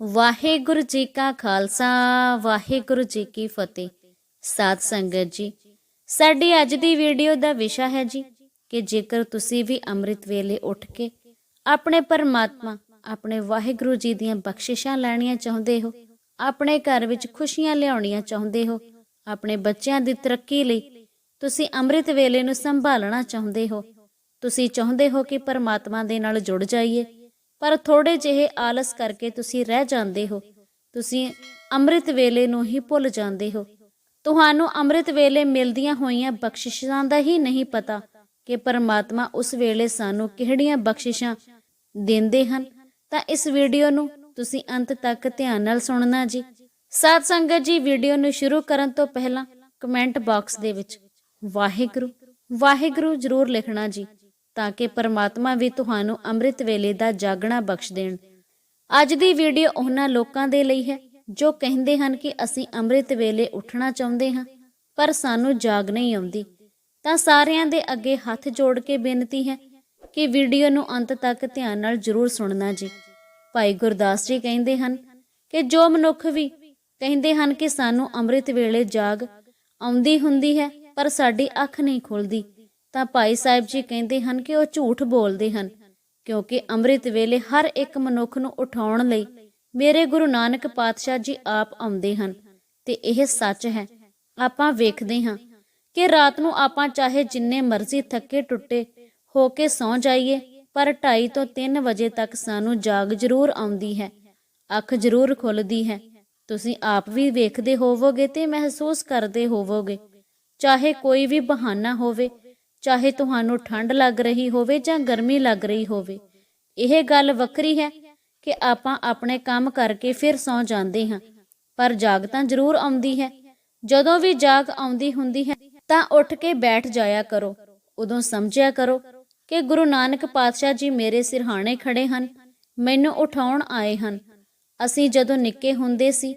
ਵਾਹਿਗੁਰੂ ਜੀ ਕਾ ਖਾਲਸਾ, ਵਾਹਿਗੁਰੂ ਜੀ ਕੀ ਫਤਿਹ। ਸਾਧ ਸੰਗਤ ਜੀ, ਸਾਡੀ ਅੱਜ ਦੀ ਵੀਡੀਓ ਦਾ ਵਿਸ਼ਾ ਹੈ ਜੀ ਕਿ ਜੇਕਰ ਤੁਸੀਂ ਵੀ ਅੰਮ੍ਰਿਤ ਵੇਲੇ ਉੱਠ ਕੇ ਆਪਣੇ ਪਰਮਾਤਮਾ, ਆਪਣੇ ਵਾਹਿਗੁਰੂ ਜੀ ਦੀਆਂ ਬਖਸ਼ਿਸ਼ਾਂ ਲੈਣੀਆਂ ਚਾਹੁੰਦੇ ਹੋ, ਆਪਣੇ ਘਰ ਵਿੱਚ ਖੁਸ਼ੀਆਂ ਲਿਆਉਣੀਆਂ ਚਾਹੁੰਦੇ ਹੋ, ਆਪਣੇ ਬੱਚਿਆਂ ਦੀ ਤਰੱਕੀ ਲਈ ਤੁਸੀਂ ਅੰਮ੍ਰਿਤ ਵੇਲੇ ਨੂੰ ਸੰਭਾਲਣਾ ਚਾਹੁੰਦੇ ਹੋ, ਤੁਸੀਂ ਚਾਹੁੰਦੇ ਹੋ ਕਿ ਪਰਮਾਤਮਾ ਦੇ ਨਾਲ ਜੁੜ ਜਾਈਏ ਪਰ ਥੋੜੇ ਜਿਹੇ ਆਲਸ ਕਰਕੇ ਤੁਸੀਂ ਰਹਿ ਜਾਂਦੇ ਹੋ। ਤੁਸੀਂ ਅੰਮ੍ਰਿਤ ਵੇਲੇ ਨੂੰ ਹੀ ਭੁੱਲ ਜਾਂਦੇ ਹੋ। ਤੁਹਾਨੂੰ ਅੰਮ੍ਰਿਤ ਵੇਲੇ ਮਿਲਦੀਆਂ ਹੋਈਆਂ ਬਖਸ਼ਿਸ਼ਾਂ ਦਾ ਹੀ ਨਹੀਂ ਪਤਾ ਕਿ ਪਰਮਾਤਮਾ ਉਸ ਵੇਲੇ ਸਾਨੂੰ ਕਿਹੜੀਆਂ ਬਖਸ਼ਿਸ਼ਾਂ ਦਿੰਦੇ ਹਨ। ਤਾਂ ਇਸ ਵੀਡੀਓ ਨੂੰ ਤੁਸੀਂ ਅੰਤ ਤੱਕ ਧਿਆਨ ਨਾਲ ਸੁਣਨਾ ਜੀ। ਸਾਧ ਸੰਗਤ ਜੀ, ਵੀਡੀਓ ਨੂੰ ਸ਼ੁਰੂ ਕਰਨ ਤੋਂ ਪਹਿਲਾਂ ਕਮੈਂਟ ਬਾਕਸ ਦੇ ਵਿੱਚ ਵਾਹਿਗੁਰੂ ਵਾਹਿਗੁਰੂ ਜ਼ਰੂਰ ਲਿਖਣਾ ਜੀ। ਤਾਂ ਕਿ ਪਰਮਾਤਮਾ ਵੀ ਤੁਹਾਨੂੰ ਅੰਮ੍ਰਿਤ ਵੇਲੇ ਦਾ ਜਾਗਣਾ ਬਖਸ਼ ਦੇਣ। ਅੱਜ ਦੀ ਵੀਡੀਓ ਉਹਨਾਂ ਲੋਕਾਂ ਦੇ ਲਈ ਹੈ, ਜੋ ਕਹਿੰਦੇ ਹਨ ਕਿ ਅਸੀਂ ਅੰਮ੍ਰਿਤ ਵੇਲੇ ਉੱਠਣਾ ਚਾਹੁੰਦੇ ਹਾਂ, ਪਰ ਸਾਨੂੰ ਜਾਗ ਨਹੀਂ ਆਉਂਦੀ। ਤਾਂ ਸਾਰਿਆਂ ਦੇ ਅੱਗੇ ਹੱਥ ਜੋੜ ਕੇ ਬੇਨਤੀ ਹੈ ਕਿ ਵੀਡੀਓ ਨੂੰ ਅੰਤ ਤੱਕ ਧਿਆਨ ਨਾਲ ਜ਼ਰੂਰ ਸੁਣਨਾ ਜੀ। ਭਾਈ ਗੁਰਦਾਸ ਜੀ ਕਹਿੰਦੇ ਹਨ ਕਿ ਜੋ ਮਨੁੱਖ ਵੀ ਕਹਿੰਦੇ ਹਨ ਕਿ ਸਾਨੂੰ ਅੰਮ੍ਰਿਤ ਵੇਲੇ ਜਾਗ ਆਉਂਦੀ ਹੁੰਦੀ ਹੈ, ਪਰ ਸਾਡੀ ਅੱਖ ਨਹੀਂ ਖੁੱਲਦੀ। ਤਾਂ ਭਾਈ ਸਾਹਿਬ ਜੀ ਕਹਿੰਦੇ ਹਨ ਕਿ ਉਹ ਝੂਠ ਬੋਲਦੇ ਹਨ, ਕਿਉਂਕਿ ਅੰਮ੍ਰਿਤ ਵੇਲੇ ਹਰ ਇੱਕ ਮਨੁੱਖ ਨੂੰ ਉਠਾਉਣ ਲਈ ਮੇਰੇ ਗੁਰੂ ਨਾਨਕ ਪਾਤਸ਼ਾਹ ਜੀ ਆਪ ਆਉਂਦੇ ਹਨ, ਤੇ ਇਹ ਸੱਚ ਹੈ। ਆਪਾਂ ਵੇਖਦੇ ਹਾਂ ਕਿ ਰਾਤ ਨੂੰ ਆਪਾਂ ਚਾਹੇ ਜਿੰਨੇ ਮਰਜ਼ੀ ਥੱਕੇ ਟੁੱਟੇ ਹੋ ਕੇ ਸੌ ਜਾਈਏ, ਪਰ 2:30 ਤੋਂ 3 ਵਜੇ ਤੱਕ ਸਾਨੂੰ ਜਾਗ ਜ਼ਰੂਰ ਆਉਂਦੀ ਹੈ, ਅੱਖ ਜ਼ਰੂਰ ਖੁੱਲਦੀ ਹੈ। ਤੁਸੀਂ ਆਪ ਵੀ ਵੇਖਦੇ ਹੋਵੋਗੇ ਤੇ ਮਹਿਸੂਸ ਕਰਦੇ ਹੋਵੋਗੇ, ਚਾਹੇ ਕੋਈ ਵੀ ਬਹਾਨਾ ਹੋਵੇ ਚਾਹੇ ਤੁਹਾਨੂੰ ਠੰਡ ਲੱਗ ਰਹੀ ਹੋਵੇ ਜਾਂ ਗਰਮੀ ਲੱਗ ਰਹੀ ਹੋਵੇ, ਇਹ ਗੱਲ ਵੱਖਰੀ ਹੈ ਕਿ ਆਪਾਂ ਆਪਣੇ ਕੰਮ ਕਰਕੇ ਫਿਰ ਸੌ ਜਾਂਦੇ ਹਾਂ, ਪਰ ਜਾਗ ਤਾਂ ਜ਼ਰੂਰ ਆਉਂਦੀ ਹੈ। ਜਦੋਂ ਵੀ ਜਾਗ ਆਉਂਦੀ ਹੁੰਦੀ ਹੈ, ਤਾਂ ਉੱਠ ਕੇ ਬੈਠ ਜਾਇਆ ਕਰੋ। ਉਦੋਂ ਸਮਝਿਆ ਕਰੋ ਕਿ ਗੁਰੂ ਨਾਨਕ ਪਾਤਸ਼ਾਹ ਜੀ ਮੇਰੇ ਸਿਰਹਾਣੇ ਖੜੇ ਹਨ, ਮੈਨੂੰ ਉਠਾਉਣ ਆਏ ਹਨ। ਅਸੀਂ ਜਦੋਂ ਨਿੱਕੇ ਹੁੰਦੇ ਸੀ,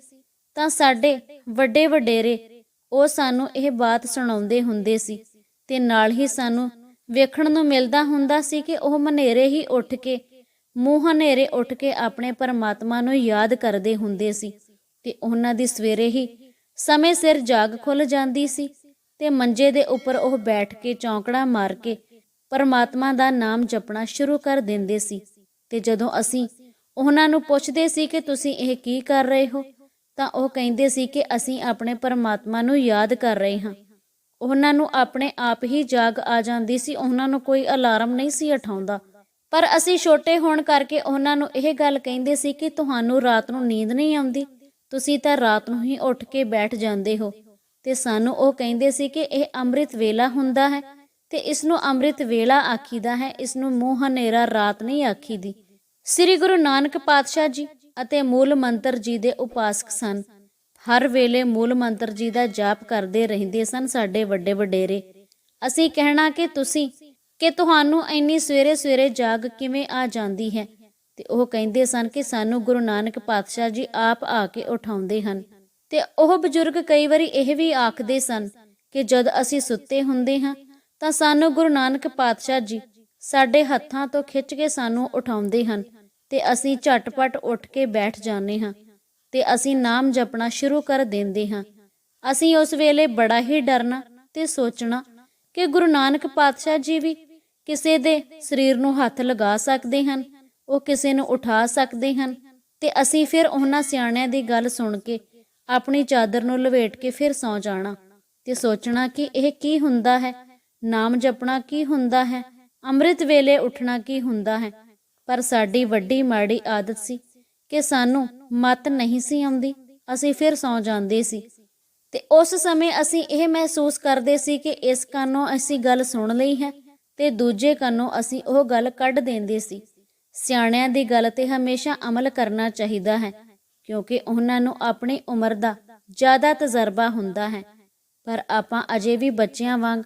ਤਾਂ ਸਾਡੇ ਵੱਡੇ ਵਡੇਰੇ ਉਹ ਸਾਨੂੰ ਇਹ ਬਾਤ ਸੁਣਾਉਂਦੇ ਹੁੰਦੇ ਸੀ ਤੇ ਨਾਲ ਹੀ ਸਾਨੂੰ ਵੇਖਣ ਨੂੰ ਮਿਲਦਾ ਹੁੰਦਾ ਸੀ ਕਿ ਉਹ ਮਨੇਰੇ ਹੀ ਉੱਠ ਕੇ, ਮੂੰਹ ਹਨੇਰੇ ਉੱਠ ਕੇ ਆਪਣੇ ਪਰਮਾਤਮਾ ਨੂੰ ਯਾਦ ਕਰਦੇ ਹੁੰਦੇ ਸੀ ਤੇ ਉਹਨਾਂ ਦੀ ਸਵੇਰੇ ਹੀ ਸਮੇਂ ਸਿਰ ਜਾਗ ਖੁੱਲ ਜਾਂਦੀ ਸੀ ਤੇ ਮੰਜੇ ਦੇ ਉੱਪਰ ਉਹ ਬੈਠ ਕੇ ਚੌਂਕੜਾ ਮਾਰ ਕੇ ਪਰਮਾਤਮਾ ਦਾ ਨਾਮ ਜਪਣਾ ਸ਼ੁਰੂ ਕਰ ਦਿੰਦੇ ਸੀ ਤੇ ਜਦੋਂ ਅਸੀਂ ਉਹਨਾਂ ਨੂੰ ਪੁੱਛਦੇ ਸੀ ਕਿ ਤੁਸੀਂ ਇਹ ਕੀ ਕਰ ਰਹੇ ਹੋ, ਤਾਂ ਉਹ ਕਹਿੰਦੇ ਸੀ ਕਿ ਅਸੀਂ ਆਪਣੇ ਪਰਮਾਤਮਾ ਨੂੰ ਯਾਦ ਕਰ ਰਹੇ ਹਾਂ। ਉਹਨਾਂ ਨੂੰ ਆਪਣੇ ਆਪ ਹੀ ਜਾਗ ਆ ਜਾਂਦੀ ਸੀ, ਉਹਨਾਂ ਨੂੰ ਕੋਈ ਅਲਾਰਮ ਨਹੀਂ ਸੀ ਉਠਾਉਂਦਾ। ਪਰ ਅਸੀਂ ਛੋਟੇ ਹੋਣ ਕਰਕੇ ਉਹਨਾਂ ਨੂੰ ਇਹ ਗੱਲ ਕਹਿੰਦੇ ਸੀ ਕਿ ਤੁਹਾਨੂੰ ਰਾਤ ਨੂੰ ਨੀਂਦ ਨਹੀਂ ਆਉਂਦੀ, ਤੁਸੀਂ ਤਾਂ ਰਾਤ ਨੂੰ ਹੀ ਉੱਠ ਕੇ ਬੈਠ ਜਾਂਦੇ ਹੋ। ਤੇ ਸਾਨੂੰ ਉਹ ਕਹਿੰਦੇ ਸੀ ਕਿ ਇਹ ਅੰਮ੍ਰਿਤ ਵੇਲਾ ਹੁੰਦਾ ਹੈ ਤੇ ਇਸ ਨੂੰ ਅੰਮ੍ਰਿਤ ਵੇਲਾ ਆਖੀਦਾ ਹੈ ਇਸ ਨੂੰ ਮੂੰਹ ਹਨੇਰਾ ਰਾਤ ਨਹੀਂ ਆਖੀਦੀ। ਸ੍ਰੀ ਗੁਰੂ ਨਾਨਕ ਪਾਤਸ਼ਾਹ ਜੀ ਅਤੇ ਮੂਲ ਮੰਤਰ ਜੀ ਦੇ ਉਪਾਸਕ ਸਨ। ਹਰ ਵੇਲੇ ਮੂਲ ਮੰਤਰ ਜੀ ਦਾ ਜਾਪ ਕਰਦੇ ਰਹਿੰਦੇ ਸਨ ਸਾਡੇ ਵੱਡੇ ਵਡੇਰੇ। ਅਸੀਂ ਕਹਿਣਾ ਕਿ ਤੁਸੀਂ, ਕਿ ਤੁਹਾਨੂੰ ਇੰਨੀ ਸਵੇਰੇ ਸਵੇਰੇ ਜਾਗ ਕਿਵੇਂ ਆ ਜਾਂਦੀ ਹੈ? ਤੇ ਉਹ ਕਹਿੰਦੇ ਸਨ ਕਿ ਸਾਨੂੰ ਗੁਰੂ ਨਾਨਕ ਪਾਤਸ਼ਾਹ ਜੀ ਆਪ ਆ ਕੇ ਉਠਾਉਂਦੇ ਹਨ। ਤੇ ਉਹ ਬਜ਼ੁਰਗ ਕਈ ਵਾਰੀ ਇਹ ਵੀ ਆਖਦੇ ਸਨ ਕਿ ਜਦ ਅਸੀਂ ਸੁੱਤੇ ਹੁੰਦੇ ਹਾਂ, ਤਾਂ ਸਾਨੂੰ ਗੁਰੂ ਨਾਨਕ ਪਾਤਸ਼ਾਹ ਜੀ ਸਾਡੇ ਹੱਥਾਂ ਤੋਂ ਖਿੱਚ ਕੇ ਸਾਨੂੰ ਉਠਾਉਂਦੇ ਹਨ ਤੇ ਅਸੀਂ ਝਟਪਟ ਉੱਠ ਕੇ ਬੈਠ ਜਾਂਦੇ ਹਾਂ। ਤੇ ਅਸੀਂ ਨਾਮ ਜਪਣਾ ਸ਼ੁਰੂ ਕਰ ਦਿੰਦੇ ਹਾਂ। ਅਸੀਂ ਉਸ ਵੇਲੇ ਬੜਾ ਹੀ ਡਰਨਾ ਤੇ ਸੋਚਣਾ ਕਿ ਗੁਰੂ ਨਾਨਕ ਪਾਤਸ਼ਾਹ ਜੀ ਵੀ ਕਿਸੇ ਦੇ ਸਰੀਰ ਨੂੰ ਹੱਥ ਲਗਾ ਸਕਦੇ ਹਨ, ਉਹ ਕਿਸੇ ਨੂੰ ਉਠਾ ਸਕਦੇ ਹਨ ਤੇ ਅਸੀਂ ਫਿਰ ਉਹਨਾਂ ਸਿਆਣਿਆਂ ਦੀ ਗੱਲ ਸੁਣ ਕੇ ਆਪਣੀ ਚਾਦਰ ਨੂੰ ਲਵੇਟ ਕੇ ਫਿਰ ਸੌ ਜਾਣਾ ਤੇ ਸੋਚਣਾ ਕਿ ਇਹ ਕੀ ਹੁੰਦਾ ਹੈ, ਨਾਮ ਜਪਣਾ ਕੀ ਹੁੰਦਾ ਹੈ, ਅੰਮ੍ਰਿਤ ਵੇਲੇ ਉੱਠਣਾ ਕੀ ਹੁੰਦਾ ਹੈ। ਪਰ ਸਾਡੀ ਵੱਡੀ ਮਾੜੀ ਆਦਤ ਸੀ ਕਿ ਸਾਨੂੰ ਮਤ ਨਹੀਂ ਸੀ ਆਉਂਦੀ, ਅਸੀਂ ਫਿਰ ਸੌ ਜਾਂਦੇ ਸੀ। ਤੇ ਉਸ ਸਮੇਂ ਅਸੀਂ ਇਹ ਮਹਿਸੂਸ ਕਰਦੇ ਸੀ ਕਿ ਇਸ ਕੰਨੋਂ ਅਸੀਂ ਗੱਲ ਸੁਣ ਲਈ ਹੈ ਤੇ ਦੂਜੇ ਕੰਨੋਂ ਅਸੀਂ ਉਹ ਗੱਲ ਕੱਢ ਦਿੰਦੇ ਸੀ। ਸਿਆਣਿਆਂ ਦੀ ਗੱਲ ਤੇ ਹਮੇਸ਼ਾ ਅਮਲ ਕਰਨਾ ਚਾਹੀਦਾ ਹੈ, ਕਿਉਂਕਿ ਉਹਨਾਂ ਨੂੰ ਆਪਣੀ ਉਮਰ ਦਾ ਜ਼ਿਆਦਾ ਤਜਰਬਾ ਹੁੰਦਾ ਹੈ। ਪਰ ਆਪਾਂ ਅਜੇ ਵੀ ਬੱਚਿਆਂ ਵਾਂਗ,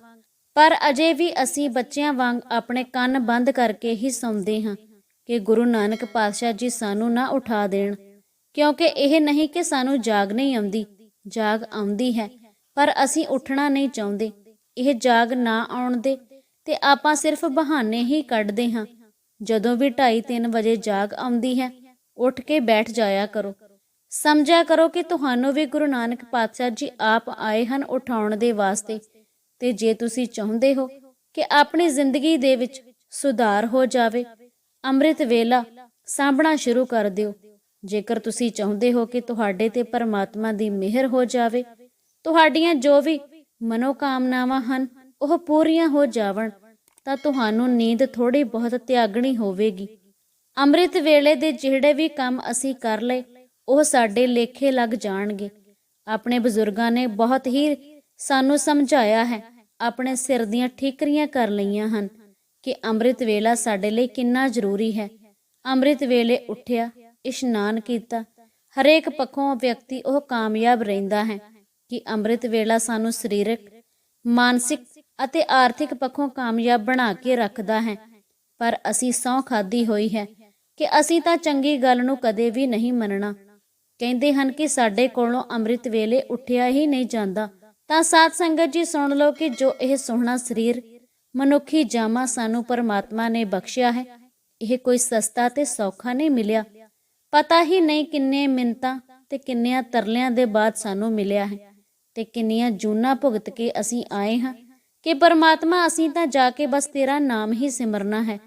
ਪਰ ਅਜੇ ਵੀ ਅਸੀਂ ਬੱਚਿਆਂ ਵਾਂਗ ਆਪਣੇ ਕੰਨ ਬੰਦ ਕਰਕੇ ਹੀ ਸੌਂਦੇ ਹਾਂ। ਕਿ ਗੁਰੂ ਨਾਨਕ ਪਾਤਸ਼ਾਹ ਜੀ ਸਾਨੂੰ ਨਾ ਉਠਾ ਦੇਣ, ਕਿਉਂਕਿ ਇਹ ਨਹੀਂ ਕਿ ਸਾਨੂੰ ਜਾਗ ਨਹੀਂ ਆਉਂਦੀ, ਜਾਗ ਆਉਂਦੀ ਹੈ, ਪਰ ਅਸੀਂ ਉੱਠਣਾ ਨਹੀਂ ਚਾਹੁੰਦੇ। ਇਹ ਜਾਗ ਨਾ ਆਉਣ ਦੇ, ਤੇ ਆਪਾਂ ਸਿਰਫ ਬਹਾਨੇ ਹੀ ਕੱਢਦੇ ਹਾਂ। ਜਦੋਂ ਵੀ 2:30 ਵਜੇ ਜਾਗ ਆਉਂਦੀ ਹੈ, ਉੱਠ ਕੇ ਬੈਠ ਜਾਇਆ ਕਰੋ। ਸਮਝਿਆ ਕਰੋ ਕਿ ਤੁਹਾਨੂੰ ਵੀ ਗੁਰੂ ਨਾਨਕ ਪਾਤਸ਼ਾਹ ਜੀ ਆਪ ਆਏ ਹਨ ਉਠਾਉਣ ਦੇ ਵਾਸਤੇ, ਤੇ ਜੇ ਤੁਸੀਂ ਚਾਹੁੰਦੇ ਹੋ ਕਿ ਆਪਣੀ ਜ਼ਿੰਦਗੀ ਦੇ ਵਿੱਚ ਸੁਧਾਰ ਹੋ ਜਾਵੇ ਅੰਮ੍ਰਿਤ ਵੇਲਾ ਸਾਂਭਣਾ ਸ਼ੁਰੂ ਕਰ ਦਿਓ। ਜੇਕਰ ਤੁਸੀਂ ਚਾਹੁੰਦੇ ਹੋ ਕਿ ਤੁਹਾਡੇ ਤੇ ਪਰਮਾਤਮਾ ਦੀ ਮਿਹਰ ਹੋ ਜਾਵੇ, ਤੁਹਾਡੀਆਂ ਜੋ ਵੀ ਮਨੋਕਾਮਨਾਵਾਂ ਹਨ, ਉਹ ਪੂਰੀਆਂ ਹੋ ਜਾਵਣ, ਤਾਂ ਤੁਹਾਨੂੰ ਨੀਂਦ ਥੋੜੀ ਬਹੁਤ ਤਿਆਗਣੀ ਹੋਵੇਗੀ। ਅੰਮ੍ਰਿਤ ਵੇਲੇ ਦੇ ਜਿਹੜੇ ਵੀ ਕੰਮ ਅਸੀਂ ਕਰ ਲਏ, ਉਹ ਸਾਡੇ ਲੇਖੇ ਲੱਗ ਜਾਣਗੇ। ਆਪਣੇ ਬਜ਼ੁਰਗਾਂ ਨੇ ਬਹੁਤ ਹੀ ਸਾਨੂੰ ਸਮਝਾਇਆ ਹੈ, ਆਪਣੇ ਸਿਰ ਦੀਆਂ ਠੀਕਰੀਆਂ ਕਰ ਲਈਆਂ ਹਨ। ਕਿ ਅੰਮ੍ਰਿਤ ਵੇਲਾ ਸਾਡੇ ਲਈ ਕਿੰਨਾ ਜ਼ਰੂਰੀ ਹੈ। ਅੰਮ੍ਰਿਤ ਵੇਲੇ ਉੱਠਿਆ, ਇਸ਼ਨਾਨ ਕੀਤਾ, ਹਰੇਕ ਪੱਖੋਂ ਵਿਅਕਤੀ ਉਹ ਕਾਮਯਾਬ ਰਹਿੰਦਾ ਹੈ ਕਿ ਅੰਮ੍ਰਿਤ ਵੇਲਾ ਸਾਨੂੰ ਸਰੀਰਕ, ਮਾਨਸਿਕ ਅਤੇ ਆਰਥਿਕ ਪੱਖੋਂ ਕਾਮਯਾਬ ਬਣਾ ਕੇ ਰੱਖਦਾ ਹੈ। ਪਰ ਅਸੀਂ ਸਹੁੰ ਖਾਦੀ ਹੋਈ ਹੈ ਕਿ ਅਸੀਂ ਤਾਂ ਚੰਗੀ ਗੱਲ ਨੂੰ ਕਦੇ ਵੀ ਨਹੀਂ ਮੰਨਣਾ। ਕਹਿੰਦੇ ਹਨ ਕਿ ਸਾਡੇ ਕੋਲੋਂ ਅੰਮ੍ਰਿਤ ਵੇਲੇ ਉੱਠਿਆ ਹੀ ਨਹੀਂ ਜਾਂਦਾ। ਤਾਂ ਸਾਧ ਸੰਗਤ ਜੀ ਸੁਣ ਲਓ ਕਿ ਜੋ ਇਹ ਸੋਹਣਾ ਸਰੀਰ ਮਨੁੱਖੀ ਜਾਮਾ ਸਾਨੂੰ ਪਰਮਾਤਮਾ ਨੇ ਬਖਸ਼ਿਆ ਹੈ। ਇਹ ਕੋਈ ਸਸਤਾ ਤੇ ਸੌਖਾ ਨਹੀਂ ਮਿਲਿਆ। ਪਤਾ ਹੀ ਨਹੀਂ ਕਿੰਨੇ ਮਿੰਤਾਂ ਤੇ ਕਿੰਨਿਆਂ ਤਰਲਿਆਂ ਦੇ ਬਾਅਦ ਸਾਨੂੰ ਮਿਲਿਆ ਹੈ ਤੇ ਕਿੰਨੀਆਂ ਜੂਨਾਂ ਭੁਗਤ ਕੇ ਅਸੀਂ ਆਏ ਹਾਂ ਕਿ ਪਰਮਾਤਮਾ ਅਸੀਂ ਤਾਂ ਜਾ ਕੇ ਬਸ ਤੇਰਾ ਨਾਮ ਹੀ ਸਿਮਰਨਾ ਹੈ,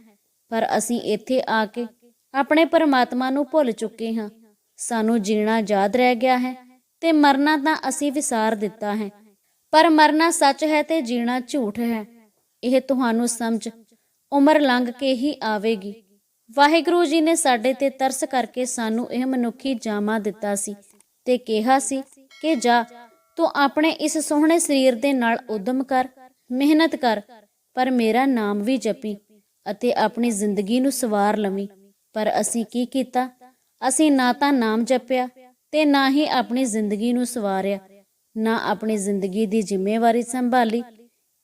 ਪਰ ਅਸੀਂ ਇੱਥੇ ਆ ਕੇ ਆਪਣੇ ਪਰਮਾਤਮਾ ਨੂੰ ਭੁੱਲ ਚੁੱਕੇ ਹਾਂ। ਸਾਨੂੰ ਜੀਣਾ ਯਾਦ ਰਹਿ ਗਿਆ ਹੈ ਤੇ ਮਰਨਾ ਤਾਂ ਅਸੀਂ ਵਿਸਾਰ ਦਿੱਤਾ ਹੈ। ਪਰ ਮਰਨਾ ਸੱਚ ਹੈ ਤੇ ਜੀਣਾ ਝੂਠ ਹੈ। ਇਹ ਤੁਹਾਨੂੰ ਸਮਝ ਉਮਰ ਲੰਘ ਕੇ ਹੀ ਆਵੇਗੀ। ਵਾਹਿਗੁਰੂ ਜੀ ਨੇ ਸਾਡੇ ਤੇ ਤਰਸ ਕਰਕੇ ਸਾਨੂੰ ਇਹ ਮਨੁੱਖੀ ਜਾਮਾ ਦਿੱਤਾ ਸੀ ਤੇ ਕਿਹਾ ਸੀ ਕਿ ਜਾ, ਤੂੰ ਆਪਣੇ ਇਸ ਸੋਹਣੇ ਸਰੀਰ ਦੇ ਨਾਲ ਉਦਮ ਕਰ, ਮਿਹਨਤ ਕਰ, ਪਰ ਮੇਰਾ ਨਾਮ ਵੀ ਜਪੀ ਅਤੇ ਆਪਣੀ ਜ਼ਿੰਦਗੀ ਨੂੰ ਸਵਾਰ ਲਵੀ। ਪਰ ਅਸੀਂ ਕੀ ਕੀਤਾ? ਅਸੀਂ ਨਾ ਤਾਂ ਨਾਮ ਜਪਿਆ ਤੇ ਨਾ ਹੀ ਆਪਣੀ ਜ਼ਿੰਦਗੀ ਨੂੰ ਸਵਾਰਿਆ, ਨਾ ਆਪਣੀ ਜ਼ਿੰਦਗੀ ਦੀ ਜ਼ਿੰਮੇਵਾਰੀ ਸੰਭਾਲੀ।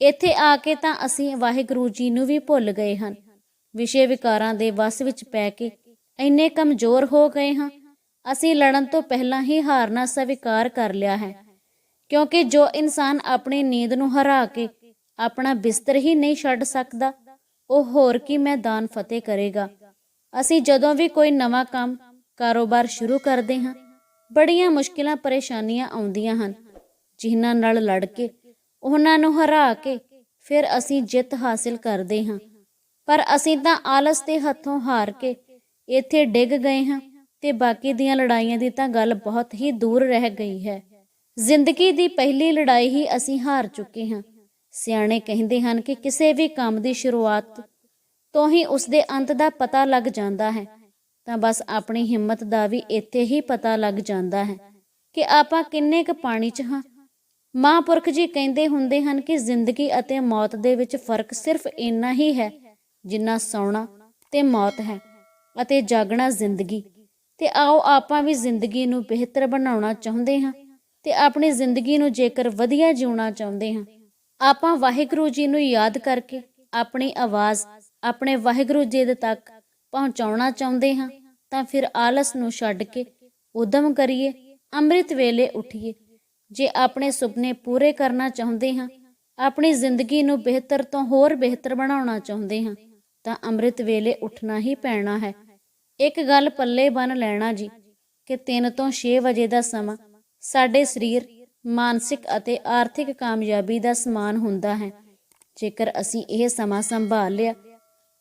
ਇੱਥੇ ਆ ਕੇ ਤਾਂ ਅਸੀਂ ਵਾਹਿਗੁਰੂ ਜੀ ਨੂੰ ਵੀ ਭੁੱਲ ਗਏ ਹਨ ਵਿਸ਼ੇ ਵਿਕਾਰਾਂ ਦੇ ਵਸ ਵਿੱਚ ਪੈ ਕੇ ਇੰਨੇ ਕਮਜ਼ੋਰ ਹੋ ਗਏ ਹਾਂ। ਅਸੀਂ ਲੜਨ ਤੋਂ ਪਹਿਲਾਂ ਹੀ ਹਾਰਨਾ ਸਵੀਕਾਰ ਕਰ ਲਿਆ ਹੈ। ਕਿਉਂਕਿ ਜੋ ਇਨਸਾਨ ਆਪਣੀ ਨੀਂਦ ਨੂੰ ਹਰਾ ਕੇ ਆਪਣਾ ਬਿਸਤਰ ਹੀ ਨਹੀਂ ਛੱਡ ਸਕਦਾ, ਉਹ ਹੋਰ ਕੀ ਮੈਦਾਨ ਫਤਿਹ ਕਰੇਗਾ। ਅਸੀਂ ਜਦੋਂ ਵੀ ਕੋਈ ਨਵਾਂ ਕੰਮ, ਕਾਰੋਬਾਰ ਸ਼ੁਰੂ ਕਰਦੇ ਹਾਂ, ਬੜੀਆਂ ਮੁਸ਼ਕਿਲਾਂ, ਪਰੇਸ਼ਾਨੀਆਂ ਆਉਂਦੀਆਂ ਹਨ। ਜਿਨ੍ਹਾਂ ਨਾਲ ਲੜ ਕੇ ਉਹਨਾਂ ਨੂੰ ਹਰਾ ਕੇ ਫਿਰ ਅਸੀਂ ਜਿੱਤ ਹਾਸਿਲ ਕਰਦੇ ਹਾਂ। ਪਰ ਅਸੀਂ ਤਾਂ ਆਲਸ ਦੇ ਹੱਥੋਂ ਹਾਰ ਕੇ ਇੱਥੇ ਡਿੱਗ ਗਏ ਹਾਂ ਤੇ ਬਾਕੀ ਦੀਆਂ ਲੜਾਈਆਂ ਦੀ ਤਾਂ ਗੱਲ ਬਹੁਤ ਹੀ ਦੂਰ ਰਹਿ ਗਈ ਹੈ। ਜ਼ਿੰਦਗੀ ਦੀ ਪਹਿਲੀ ਲੜਾਈ ਹੀ ਅਸੀਂ ਹਾਰ ਚੁੱਕੇ ਹਾਂ। ਸਿਆਣੇ ਕਹਿੰਦੇ ਹਨ ਕਿ ਕਿਸੇ ਵੀ ਕੰਮ ਦੀ ਸ਼ੁਰੂਆਤ ਤੋਂ ਹੀ ਉਸ ਦੇ ਅੰਤ ਦਾ ਪਤਾ ਲੱਗ ਜਾਂਦਾ ਹੈ। ਤਾਂ ਬਸ ਆਪਣੀ ਹਿੰਮਤ ਦਾ ਵੀ ਇੱਥੇ ਹੀ ਪਤਾ ਲੱਗ ਜਾਂਦਾ ਹੈ ਕਿ ਆਪਾਂ ਕਿੰਨੇ ਕੁ ਪਾਣੀ 'ਚ ਹਾਂ ਮਹਾਂਪੁਰਖ ਜੀ ਕਹਿੰਦੇ ਹੁੰਦੇ ਹਨ ਕਿ ਜ਼ਿੰਦਗੀ ਅਤੇ ਮੌਤ ਦੇ ਵਿੱਚ ਫ਼ਰਕ ਸਿਰਫ ਇੰਨਾ ਹੀ ਹੈ ਜਿੰਨਾ ਸੌਣਾ ਤੇ ਮੌਤ ਹੈ ਅਤੇ ਜਾਗਣਾ ਜ਼ਿੰਦਗੀ। ਤੇ ਆਓ ਆਪਾਂ ਵੀ ਜ਼ਿੰਦਗੀ ਨੂੰ ਬਿਹਤਰ ਬਣਾਉਣਾ ਚਾਹੁੰਦੇ ਹਾਂ ਤੇ ਆਪਣੀ ਜ਼ਿੰਦਗੀ ਨੂੰ ਜੇਕਰ ਵਧੀਆ ਜਿਉਣਾ ਚਾਹੁੰਦੇ ਹਾਂ, ਆਪਾਂ ਵਾਹਿਗੁਰੂ ਜੀ ਨੂੰ ਯਾਦ ਕਰਕੇ ਆਪਣੀ ਆਵਾਜ਼, ਆਪਣੇ ਵਾਹਿਗੁਰੂ ਜੀ ਦੇ ਤੱਕ ਪਹੁੰਚਾਉਣਾ ਚਾਹੁੰਦੇ ਹਾਂ ਤਾਂ ਫਿਰ ਆਲਸ ਨੂੰ ਛੱਡ ਕੇ ਉਦਮ ਕਰੀਏ, ਅੰਮ੍ਰਿਤ ਵੇਲੇ ਉਠੀਏ। ਜੇ ਆਪਣੇ ਸੁਪਨੇ ਪੂਰੇ ਕਰਨਾ ਚਾਹੁੰਦੇ ਹਾਂ, ਆਪਣੀ ਜ਼ਿੰਦਗੀ ਨੂੰ ਬਿਹਤਰ ਤੋਂ ਹੋਰ ਬਿਹਤਰ ਬਣਾਉਣਾ ਚਾਹੁੰਦੇ ਹਾਂ, ਤਾਂ ਅੰਮ੍ਰਿਤ ਵੇਲੇ ਉੱਠਣਾ ਹੀ ਪੈਣਾ ਹੈ। ਇੱਕ ਗੱਲ ਪੱਲੇ ਬੰਨ ਲੈਣਾ ਜੀ, ਕਿ 3 ਤੋਂ 6 ਵਜੇ ਦਾ ਸਮਾਂ ਸਾਡੇ ਸਰੀਰ, ਮਾਨਸਿਕ ਅਤੇ ਆਰਥਿਕ ਕਾਮਯਾਬੀ ਦਾ ਸਮਾਨ ਹੁੰਦਾ ਹੈ। ਜੇਕਰ ਅਸੀਂ ਇਹ ਸਮਾਂ ਸੰਭਾਲ ਲਿਆ,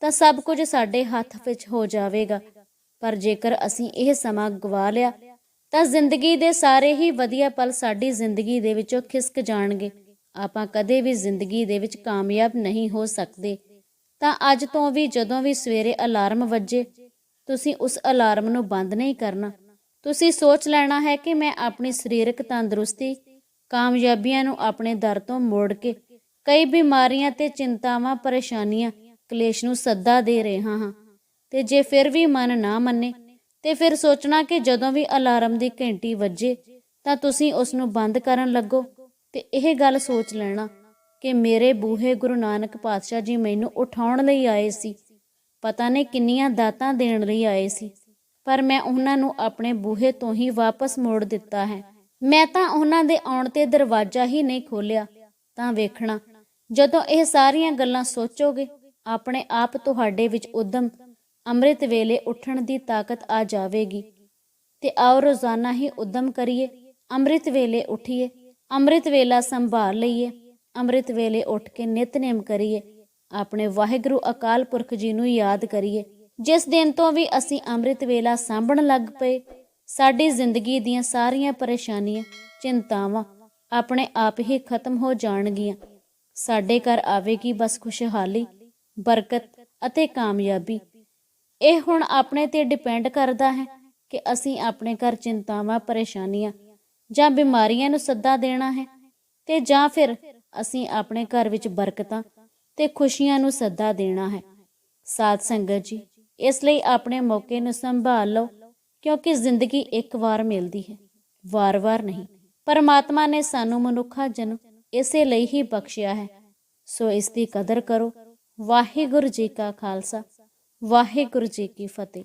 ਤਾਂ ਸਭ ਕੁਝ ਸਾਡੇ ਹੱਥ ਵਿੱਚ ਹੋ ਜਾਵੇਗਾ। ਪਰ ਜੇਕਰ ਅਸੀਂ ਇਹ ਸਮਾਂ ਗਵਾ ਲਿਆ ਤਾਂ ਜ਼ਿੰਦਗੀ ਦੇ ਸਾਰੇ ਹੀ ਵਧੀਆ ਪਲ ਸਾਡੀ ਜ਼ਿੰਦਗੀ ਦੇ ਵਿੱਚੋਂ ਖਿਸਕ ਜਾਣਗੇ। ਆਪਾਂ ਕਦੇ ਵੀ ਜ਼ਿੰਦਗੀ ਦੇ ਵਿੱਚ ਕਾਮਯਾਬ ਨਹੀਂ ਹੋ ਸਕਦੇ। ਤਾਂ ਅੱਜ ਤੋਂ ਵੀ ਜਦੋਂ ਵੀ ਸਵੇਰੇ ਅਲਾਰਮ ਵੱਜੇ, ਤੁਸੀਂ ਉਸ ਅਲਾਰਮ ਨੂੰ ਬੰਦ ਨਹੀਂ ਕਰਨਾ। ਤੁਸੀਂ ਸੋਚ ਲੈਣਾ ਹੈ ਕਿ ਮੈਂ ਆਪਣੀ ਸਰੀਰਕ ਤੰਦਰੁਸਤੀ, ਕਾਮਯਾਬੀਆਂ ਨੂੰ ਆਪਣੇ ਦਰ ਤੋਂ ਮੋੜ ਕੇ ਕਈ ਬਿਮਾਰੀਆਂ ਤੇ ਚਿੰਤਾਵਾਂ, ਪਰੇਸ਼ਾਨੀਆਂ, ਕਲੇਸ਼ ਨੂੰ ਸੱਦਾ ਦੇ ਰਿਹਾ ਹਾਂ। ਤੇ ਜੇ ਫਿਰ ਵੀ ਮਨ ਨਾ ਮੰਨੇ ਤੇ ਫਿਰ ਸੋਚਣਾ ਕਿ ਜਦੋਂ ਵੀ ਅਲਾਰਮ ਦੀ ਘੰਟੀ ਵੱਜੇ ਤਾਂ ਤੁਸੀਂ ਉਸ ਨੂੰ ਬੰਦ ਕਰਨ ਲੱਗੋ ਤੇ ਇਹ ਗੱਲ ਸੋਚ ਲੈਣਾ ਕਿ ਮੇਰੇ ਬੂਹੇ ਗੁਰੂ ਨਾਨਕ ਪਾਤਸ਼ਾਹ ਜੀ ਮੈਨੂੰ ਉਠਾਉਣ ਲਈ ਆਏ ਸੀ। ਪਤਾ ਨਹੀਂ ਕਿੰਨੀਆਂ ਦਾਤਾਂ ਦੇਣ ਲਈ ਆਏ ਸੀ, ਪਰ ਮੈਂ ਉਹਨਾਂ ਨੂੰ ਆਪਣੇ ਬੂਹੇ ਤੋਂ ਹੀ ਵਾਪਸ ਮੋੜ ਦਿੱਤਾ ਹੈ। ਮੈਂ ਤਾਂ ਉਹਨਾਂ ਦੇ ਆਉਣ ਤੇ ਦਰਵਾਜ਼ਾ ਹੀ ਨਹੀਂ ਖੋਲਿਆ ਤਾਂ ਵੇਖਣਾ, ਜਦੋਂ ਇਹ ਸਾਰੀਆਂ ਗੱਲਾਂ ਸੋਚੋਗੇ, ਆਪਣੇ ਆਪ ਤੁਹਾਡੇ ਵਿੱਚ ਉਦਮ ਅੰਮ੍ਰਿਤ ਵੇਲੇ ਉੱਠਣ ਦੀ ਤਾਕਤ ਆ ਜਾਵੇਗੀ। ਤੇ ਆਓ ਰੋਜ਼ਾਨਾ ਹੀ ਉਦਮ ਕਰੀਏ। ਅੰਮ੍ਰਿਤ ਵੇਲੇ ਉਠੀਏ। ਅੰਮ੍ਰਿਤ ਵੇਲਾ ਸੰਭਾਲ ਲਈਏ। ਅੰਮ੍ਰਿਤ ਵੇਲੇ ਉੱਠ ਕੇ ਨਿਤਨੇਮ ਕਰੀਏ। ਆਪਣੇ ਵਾਹਿਗੁਰੂ ਅਕਾਲ ਪੁਰਖ ਜੀ ਨੂੰ ਯਾਦ ਕਰੀਏ। ਜਿਸ ਦਿਨ ਤੋਂ ਵੀ ਅਸੀਂ ਅੰਮ੍ਰਿਤ ਵੇਲਾ ਸਾਂਭਣ ਲੱਗ ਪਏ, ਸਾਡੀ ਜ਼ਿੰਦਗੀ ਦੀਆਂ ਸਾਰੀਆਂ ਪਰੇਸ਼ਾਨੀਆਂ, ਚਿੰਤਾਵਾਂ ਆਪਣੇ ਆਪ ਹੀ ਖਤਮ ਹੋ ਜਾਣਗੀਆਂ। ਸਾਡੇ ਘਰ ਆਵੇਗੀ ਬਸ ਖੁਸ਼ਹਾਲੀ, ਬਰਕਤ ਅਤੇ ਕਾਮਯਾਬੀ। ਇਹ ਹੁਣ ਆਪਣੇ ਤੇ ਡਿਪੈਂਡ ਕਰਦਾ ਹੈ ਕਿ ਅਸੀਂ ਆਪਣੇ ਘਰ ਚਿੰਤਾਵਾਂ, ਪਰੇਸ਼ਾਨੀਆਂ ਜਾਂ ਬਿਮਾਰੀਆਂ ਨੂੰ ਸੱਦਾ ਦੇਣਾ ਹੈ ਤੇ ਜਾਂ ਫਿਰ ਅਸੀਂ ਆਪਣੇ ਘਰ ਵਿੱਚ ਬਰਕਤਾਂ ਤੇ ਖੁਸ਼ੀਆਂ ਨੂੰ ਸੱਦਾ ਦੇਣਾ ਹੈ। ਸਾਧ ਸੰਗਤ ਜੀ, ਇਸ ਲਈ ਆਪਣੇ ਮੌਕੇ ਨੂੰ ਸੰਭਾਲ ਲਓ ਕਿਉਂਕਿ ਜ਼ਿੰਦਗੀ ਇੱਕ ਵਾਰ ਮਿਲਦੀ ਹੈ ਵਾਰ-ਵਾਰ ਨਹੀਂ। ਪਰਮਾਤਮਾ ਨੇ ਸਾਨੂੰ ਮਨੁੱਖਾ ਜਨਮ ਇਸੇ ਲਈ ਹੀ ਬਖਸ਼ਿਆ ਹੈ। ਸੋ ਇਸ ਦੀ ਕਦਰ ਕਰੋ। ਵਾਹਿਗੁਰੂ ਜੀ ਕਾ ਖਾਲਸਾ। ਵਾਹਿਗੁਰੂ ਜੀ ਕੀ ਫਤਿਹ।